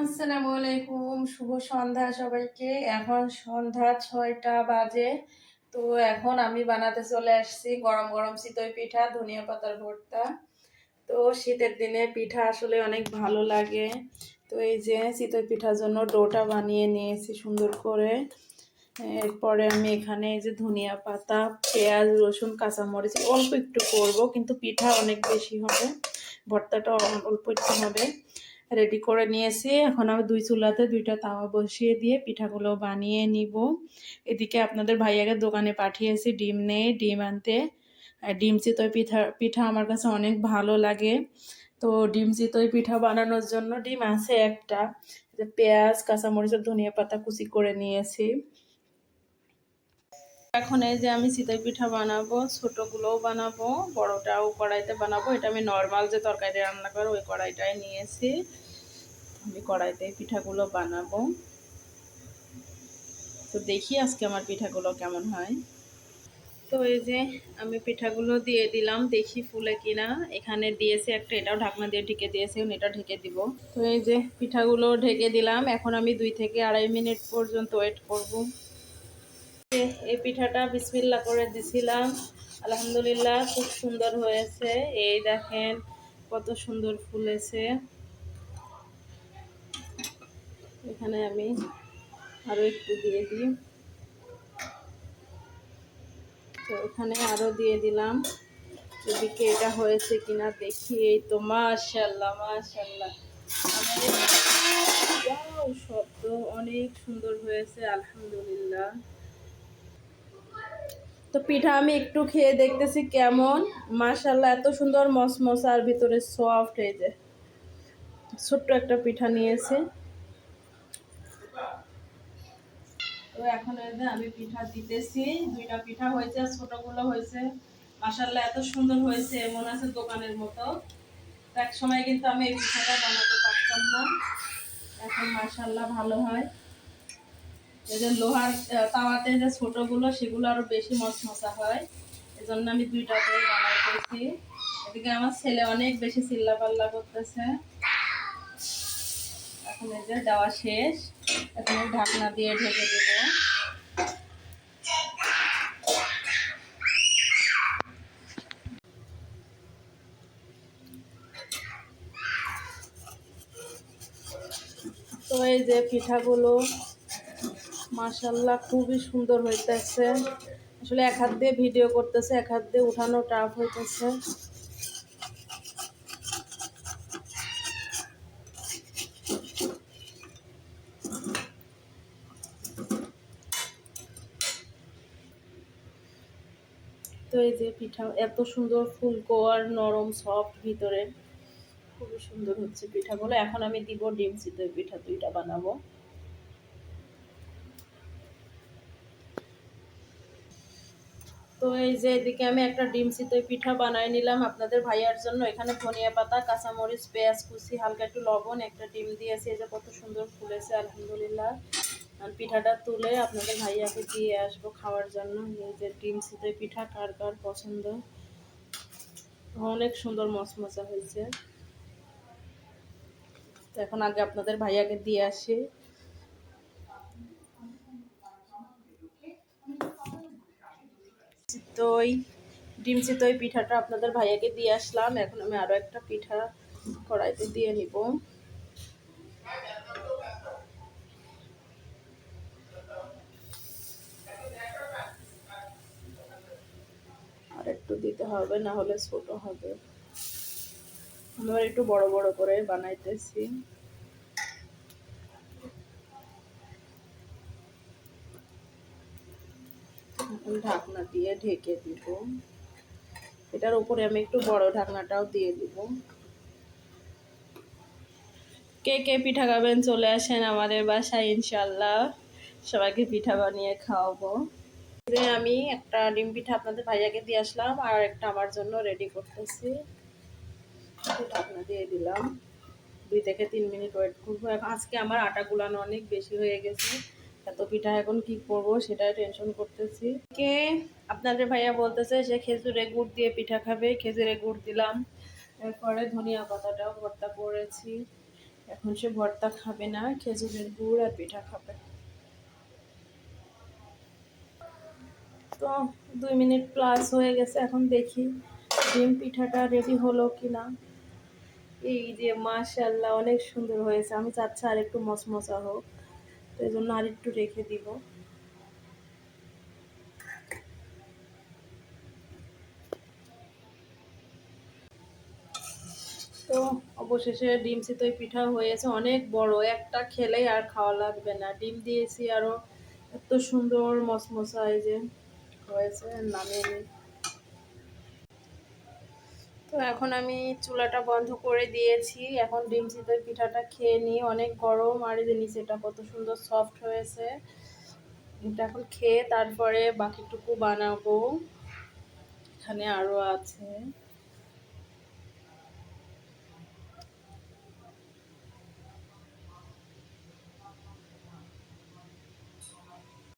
আসসালামু আলাইকুম, শুভ সন্ধ্যা সবাইকে। এখন সন্ধ্যা ছয়টা বাজে। তো এখন আমি বানাতে চলে আসছি গরম গরম চিতই পিঠা, ধনিয়া পাতার ভর্তা। তো শীতের দিনে পিঠা আসলে অনেক ভালো লাগে। তো এই যে চিতই পিঠার জন্য ডোটা বানিয়ে নিয়েছি সুন্দর করে। এরপরে আমি এখানে এই যে ধনিয়া পাতা, পেঁয়াজ, রসুন, কাঁচামরিচ অল্প একটু করব, কিন্তু পিঠা অনেক বেশি হবে। ভর্তাটা অল্প একটু হবে। রেডি করে নিয়েছি। এখন আমি দুই চুলাতে দুইটা তাওয়া বসিয়ে দিয়ে পিঠাগুলো বানিয়ে নিব। এদিকে আপনাদের ভাইয়াকে দোকানে পাঠিয়েছি ডিম নেই, ডিম আনতে। ডিম চিতই পিঠা পিঠা আমার কাছে অনেক ভালো লাগে। তো ডিম চিতই পিঠা বানানোর জন্য ডিম আছে একটা। পেঁয়াজ কাঁচামরিচের ধনিয়া পাতা কুচি করে নিয়েছি। এখন এই যে আমি চিতই পিঠা বানাবো, ছোটোগুলোও বানাবো, বড়টাও কড়াইতে বানাবো। এটা আমি নর্মাল যে তরকারি রান্না করো ওই কড়াইটাই নিয়েছি। আমি কড়াইতে পিঠাগুলো বানাবো। তো দেখি আজকে আমার পিঠাগুলো কেমন হয়। তো এই যে আমি পিঠাগুলো দিয়ে দিলাম, দেখি ফুলে কিনা। এখানে দিয়েছে একটা, এটাও ঢাকনা দিয়ে ঢেকে দিয়েছে এটা ঢেকে দিব। তো এই যে পিঠাগুলো ঢেকে দিলাম, এখন আমি দুই থেকে আড়াই মিনিট পর্যন্ত ওয়েট করব। এই পিঠাটা বিসমিল্লা করে দিছিলাম। আলহামদুলিল্লাহ খুব সুন্দর হয়েছে। এই দেখেন কত সুন্দর ফুলেছে। এখানে আমি আরও একটু দিয়ে দিই। তো এখানে আরও দিয়ে দিলাম। এদিকে এটা হয়েছে কিনা দেখি। এই তো মাশাল্লাহ মাশাল্লাহ শব্দ, অনেক সুন্দর হয়েছে, আলহামদুলিল্লাহ। তো পিঠা আমি একটু খেয়ে দেখতেছি কেমন। মাশাল্লাহ এত সুন্দর মশমশার ভিতরে সফট হয়ে যায় ছোট্ট একটা পিঠা নিয়েছে। তো এখন আমি পিঠা দিতেছি। দুইটা পিঠা হয়েছে আর ছোটগুলো হয়েছে। মাসাল্লাহ এত সুন্দর হয়েছে, মনে আছে দোকানের মতো। এক সময় কিন্তু আমি এই পিঠাটা বানাতে পারতাম না। এখন মাসাল্লাহ ভালো হয়। এই লোহার তাওয়াতে যে ছোটোগুলো, সেগুলো আরও বেশি মশমশা হয়। এজন্য আমি দুইটাতে বানাইতেছি এদিকে আমার ছেলে অনেক বেশি চিল্লা পাল্লা করতেছে। এখন এই যে দেওয়া শেষ। এখন ঢাকনা দিয়ে ঢেকে দেব। তো এই যে পিঠাগুলো মাসাল্লাহ খুবই সুন্দর হইতেছে। আসলে এক হাত দিয়ে ভিডিও করতেছে, এক হাত দিয়ে উঠানো টাফ হইতেছে। তো এই যে পিঠা, এত সুন্দর ফুলকো আর নরম সফট ভিতরে। খুবই সুন্দর হচ্ছে পিঠাগুলো। এখন আমি দিব ডিম চিতই পিঠা, দুইটা বানাবো। তো এই যে এদিকে আমি একটা ডিম চিতই পিঠা বানাই নিলাম আপনাদের ভাইয়ার জন্য। এখানে ধনিয়া পাতা, কাঁচামরিচ, পেঁয়াজ কুচি, হালকা একটু লবণ, একটা ডিম দিয়েছি। এই যে কত সুন্দর ফুলেছে, আলহামদুলিল্লাহ। পিঠাটা তুলে আপনাদের ভাইয়াকে দিয়ে আসব খাওয়ার জন্য। এই যে ডিম শীতে পিঠা কার কার পছন্দ? অনেক সুন্দর মচমচা হয়েছে। এখন আগে আপনাদের ভাইয়াকে দিয়ে আসি। চিতই ডিম চিতই পিঠাটা আপনাদের ভাইয়াকে দিয়ে আসলাম। এখন আমি আরও একটা পিঠা কড়াইতে দিয়ে নিব। আর একটু দিতে হবে, না হলে ছোট হবে। আমরা একটু বড় বড় করে বানাইতেছি। ঢাকনা দিয়ে ঢেকে দিব। এটার উপরে আমি একটু বড় ঢাকনাটাও দিয়ে দিব। কে কে পিঠা খাবেন চলে আসেন আমাদের বাসায় ইনশাল্লাহ সবাইকে পিঠা বানিয়ে খাওয়াবো। আমি একটা ডিম পিঠা আপনাদের ভাইয়াকে দিয়ে আসলাম, আর একটা আমার জন্য রেডি করতেছি। ঢাকনা দিয়ে দিলাম। দুই থেকে তিন মিনিট ওয়েট করব। আজকে আমার আটা গুলানো অনেক বেশি হয়ে গেছে। এত পিঠা এখন কি করব সেটাই টেনশন করতেছি। কে আপনাদের ভাইয়া বলতেছে সে খেজুরে গুড় দিয়ে পিঠা খাবে, খেজুরে গুড় দিলাম। এরপরে ধনিয়া পাতাটাও ভর্তা করেছি। এখন সে ভর্তা খাবে না খেজুরের গুড় আর পিঠা খাবে। তো দুই মিনিট প্লাস হয়ে গেছে, এখন দেখি ডিম পিঠাটা রেডি হলো কি না এই যে মাশাল্লাহ অনেক সুন্দর হয়েছে। আমি চাচ্ছি আর একটু মচমচা হোক। তো এই জন্য আর একটু রেখে দিব। তো অবশেষে ডিম চিতই পিঠা হয়েছে, অনেক বড়, একটা খেলেই আর খাওয়া লাগবে না। ডিম দিয়েছি আরও এত সুন্দর মচমচা এই যে হয়েছে, নামিয়ে নিই। তো এখন আমি চুলাটা বন্ধ করে দিয়েছি। এখন ডিম সিদ্ধের পিঠাটা খেয়ে নিই। অনেক গরম আর এই যে নিচেটা কত সুন্দর সফট হয়েছে। এটা এখন খেয়ে তারপরে বাকিটুকু বানাবো। এখানে আরও আছে।